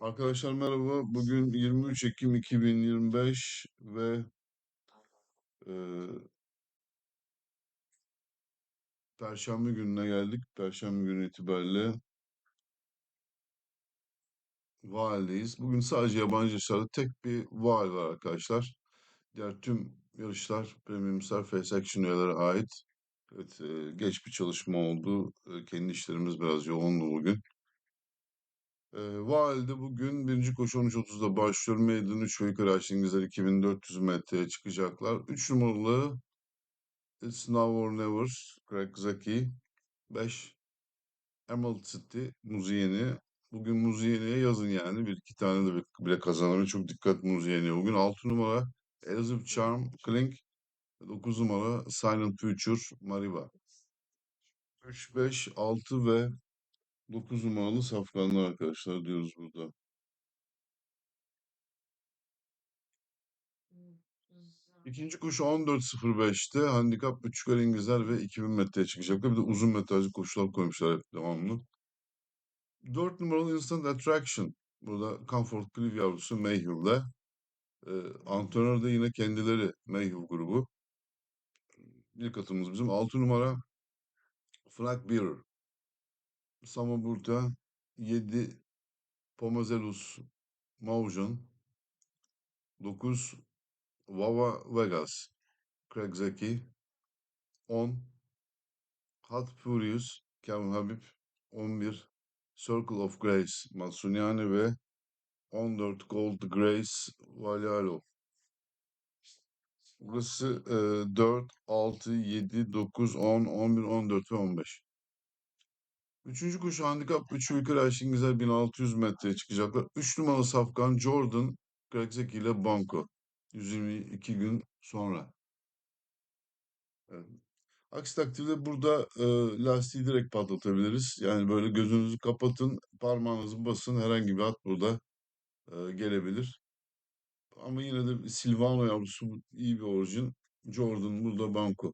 Arkadaşlar merhaba. Bugün 23 Ekim 2025 ve e, Perşembe gününe geldik. Perşembe günü itibariyle Vaal'deyiz. Bugün sadece yabancı yarışlarda tek bir Vaal var arkadaşlar. Diğer tüm yarışlar Premium Star Face Action üyelerine ait. Evet, e, geç bir çalışma oldu. E, kendi işlerimiz biraz yoğundu bugün. E, Vaal'de bugün birinci koşu 13.30'da başlıyor. Maiden 3 ve yukarı İngilizler 2400 metreye çıkacaklar. 3 numaralı It's Now or Never, Craig Zaki. 5. Emerald City, Muziyeni. Bugün Muziyeni'ye yazın yani. Bir iki tane de bile kazanabilir. Çok dikkat Muziyeni'ye. Bugün 6 numara Elizabeth Charm, Klink. 9 numara Silent Future, Mariva. 3, 5, 6 ve 9 numaralı safkanlar arkadaşlar diyoruz burada. İkinci koşu 14.05'te handikap 3 yukarı İngilizler ve 2000 metreye çıkacaklar. Bir de uzun metrajlı koşular koymuşlar hep devamlı. 4 numaralı Instant Attraction. Burada Comfort Cliff yavrusu Mayhill'de. Ee, antrenör de yine kendileri Mayhill grubu. İlk atımız bizim. 6 numara Frank Beer. Sama Burta. 7 Pomazelus Maujan. 9 Vava Vegas. Craig Zeki. 10 Hot Furious Kevin Habib. 11 Circle of Grace Matsunyane ve 14 Gold Grace Valialo. Burası e, 4, 6, 7, 9, 10, 11, 14 ve 15. Üçüncü koşu handikap 3 yukarı Ayşin Güzel 1600 metreye çıkacaklar. 3 numaralı safkan Jordan Greg ile Banco. 122 gün sonra. Evet. Aksi takdirde burada e, lastiği direkt patlatabiliriz. Yani böyle gözünüzü kapatın, parmağınızı basın herhangi bir at burada e, gelebilir. Ama yine de Silvano yavrusu iyi bir orijin. Jordan burada Banco.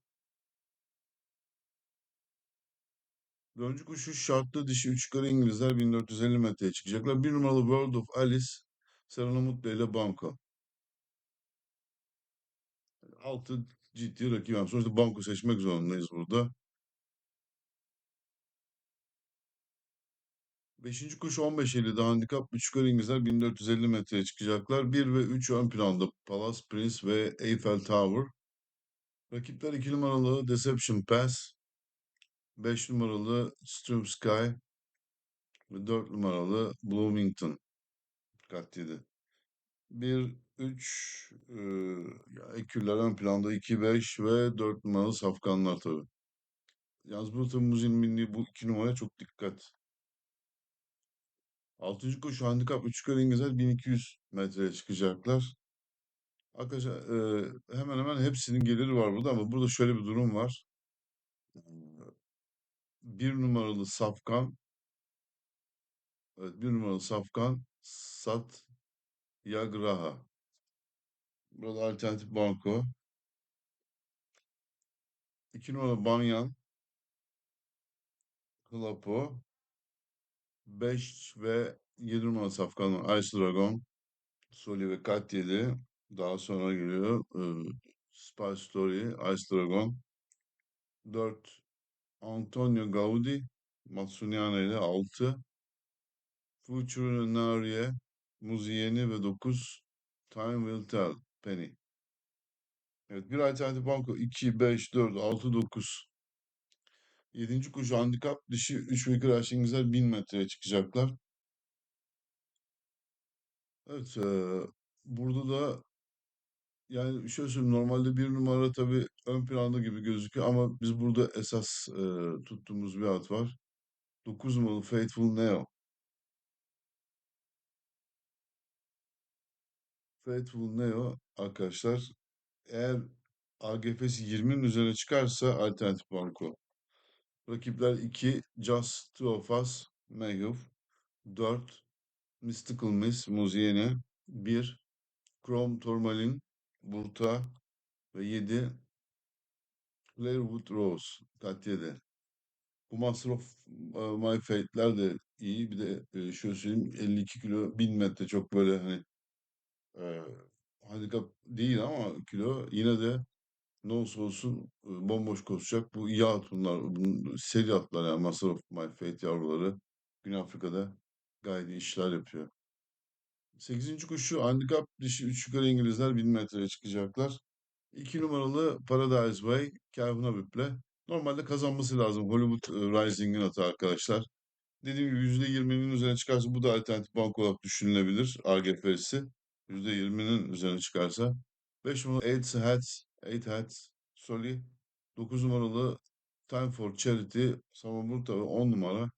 Dördüncü koşu şartlı dişi 3 yukarı İngilizler 1450 metreye çıkacaklar. Bir numaralı World of Alice Serena Mutlu ile Banco. Altı ciddi rakip. Yani sonuçta Banco seçmek zorundayız burada. Beşinci koşu 15.50'de handikap 3 yukarı İngilizler 1450 metreye çıkacaklar. 1 ve 3 ön planda Palace Prince ve Eiffel Tower. Rakipler 2 numaralı Deception Pass, 5 numaralı Stream Sky ve 4 numaralı Bloomington. Dikkat edin. 1, 3, eee, ya eküller ön planda 2, 5 ve 4 numaralı safkanlar tabii. Yalnız bu tabii Muzi'nin bindiği bu 2 numaraya çok dikkat. 6. koşu handikap 3 yukarı İngilizler 1200 metreye çıkacaklar. Arkadaşlar eee, hemen hemen hepsinin geliri var burada ama burada şöyle bir durum var. Bir numaralı safkan, evet bir numaralı safkan Sat Yagraha. Burada alternatif banko. 2 numaralı Banyan, Hlapo. 5 ve 7 numaralı safkanlar Ice Dragon, Soli ve Kat 7. Daha sonra geliyor eee Spy Story, Ice Dragon. 4 Antonio Gaudi, Matsunyane ile 6. Future Narie, Muzieni ve 9 Time Will Tell, Penny. Evet bir alternatif banko 2, 5, 4, 6, 9. 7. koşu handikap dişi 3 ve İngilizler 1000 metreye çıkacaklar. Evet eee, burada da yani şöyle söyleyeyim normalde bir numara tabii ön planda gibi gözüküyor ama biz burada esas eee, tuttuğumuz bir at var. 9 numaralı Faithful Neo. Faithful Neo arkadaşlar eğer AGF'si 20'nin üzerine çıkarsa alternatif banko. Rakipler 2 Just Two of Us Mayhew 4 Mystical Miss Muziene 1 Chrome Tourmaline Burta ve 7 Clairwood Rose Katya'da. Bu Master of e, My Fate'ler de iyi. Bir de e, şöyle söyleyeyim 52 kilo 1000 metre çok böyle hani e, handikap değil ama kilo yine de ne olursa olsun e, bomboş koşacak. Bu iyi hatunlar. Bunun seri atlar yani Master of My Fate yavruları. Güney Afrika'da gayet işler yapıyor. Sekizinci koşu handikap dişi 3 yukarı İngilizler 1000 metreye çıkacaklar. 2 numaralı Paradise Way Calvin Habib'le. Normalde kazanması lazım Hollywood Rising'in atı arkadaşlar. Dediğim gibi %20'nin üzerine çıkarsa bu da alternatif bank olarak düşünülebilir. RGF'si %20'nin üzerine çıkarsa. 5 numaralı 8 Hats, 8 Hats, Soli. 9 numaralı Time for Charity, Samamurta ve 10 numara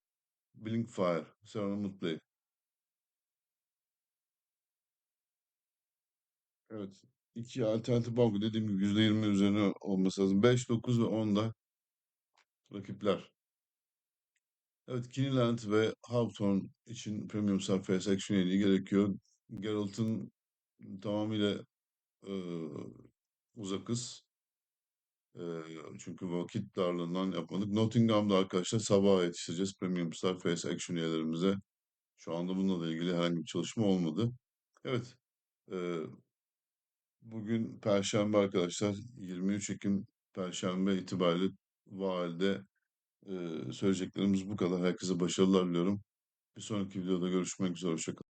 Blink Fire, Serena Mutley. Evet. İki alternatif banko dediğim gibi %20 üzerine olması lazım. 5, 9 ve 10'da rakipler. Evet, Kineland ve Hawthorne için premium sayfaya section üyeliği gerekiyor. Geralt'ın tamamıyla eee, uzakız. Eee, çünkü vakit darlığından yapmadık. Nottingham'da arkadaşlar sabaha yetiştireceğiz premium sayfaya action üyelerimize. Şu anda bununla ilgili herhangi bir çalışma olmadı. Evet, eee, bugün Perşembe arkadaşlar. 23 Ekim Perşembe itibariyle valide eee söyleyeceklerimiz bu kadar. Herkese başarılar diliyorum. Bir sonraki videoda görüşmek üzere. Hoşça kalın.